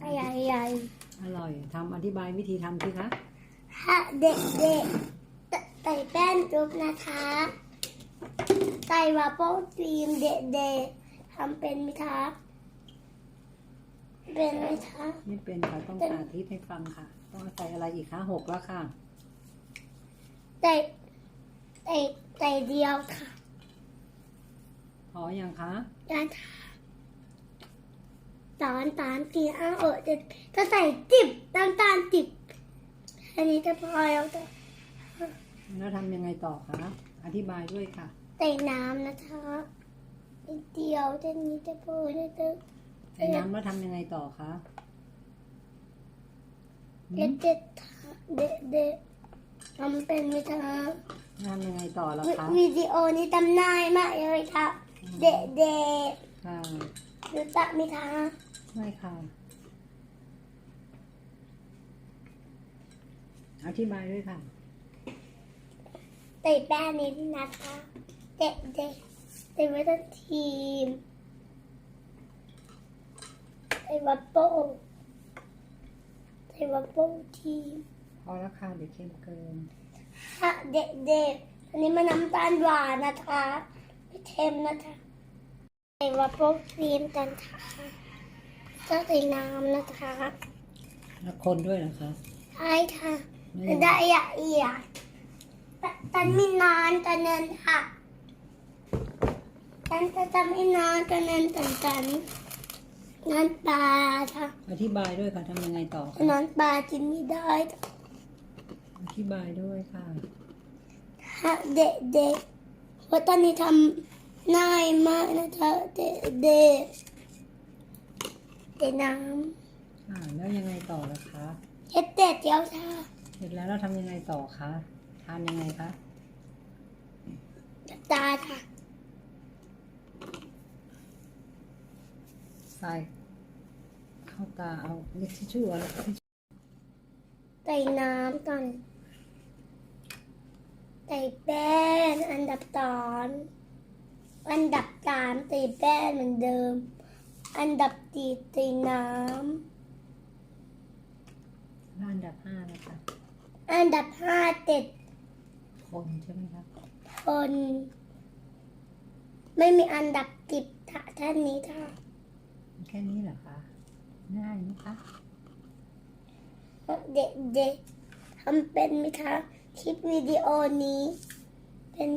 ใหญ่ใหญ่อร่อยทำอธิบายวิธีทำสิคะถ้าเด็กเด็กใส่แป้งจุ๊บนะคะใส่วาโป้ครีมเด็กเด็กทำเป็นไหมคะเป็นไหมคะไม่เป็นค่ะต้องสาธิตให้ฟังค่ะ ต้องใส่อะไรอีกคะหกแล้วค่ะใส่ใส่ใส่เดียวค่ะพอยังคะด้านค่ะ ตอนตามตีอ้างเออจะจะใส่จิบน้ำตาลจิบ อันนี้จะพอแล้วจะแล้วทำยังไงต่อคะ อธิบายด้วยค่ะ ใส่น้ำนะคะนิดเดียวจะนี้จะพอจะจะใส่น้ำแล้วทำยังไงต่อคะหืเด็มดเด็ดเด็ดเด็ดทำเป็นไหมคะทำยังไงต่อล่ะวิคะวิดีโอนี้จำง่ายมากเลยค่ะ เด็ดเด็ดค่ะ รู้จักไหมคะ ไม่ค่ะ อธิบายด้วยค่ะใส่แป้งนิดนะคะ เด็ดเด็ดใส่ไว้ทั้งทีมใส่วัปโป้ใส่วัปโป้ทีมพอแล้วค่ะเดี๋ยวเค็มเกินฮะเด็ดเด็ดอันนี้มันน้ำตาลหวานนะคะ ไม่เค็มนะคะใส่วัปโป้ครีมกันค่ะก็ใส่น้ำนะคะแล้วคนด้วยเหรอคะใช่ค่ะไม่ได้ละเอียดแต่ตันไม่นานตันนั้นค่ะตันจะทำไม่นานตันนั้นตันตันน้ำปลาค่ะอธิบายด้วยค่ะทำยังไงต่อคะน้ำปลากินไม่ได้อธิบายด้วยค่ะค่ะเด็กเด็กเพราะตอนนี้ทำง่ายมากนะคะเด็กเด็กเด็กน้อ่าแล้วยังไงต่อล่ะคะำเฮ็ดเด็ดเดียวค่ะเสร็จแล้วเราทำยังไงต่อคะ ทานยังไงคะตาค่ะใส่เข้าตาเอาเล็กทิชชู่อะไรทิชชู่ใส่น้ำก่อน ใส่แป้งอันดับสองอันดับสามใส่แป้งเหมือนเดิม อันดับสี่ใส่น้แล้วอันดับห้านะคะำอันดับห้าเจ็ดคนใช่ไหมคะคน ไม่มีอันดับสิบค่ะท่านนี้ค่ะแค่นี้เหรอคะง่ายนะคะ เด็กเด็กๆทำเป็นไหมคะ คลิปวิดีโอนี้เป็น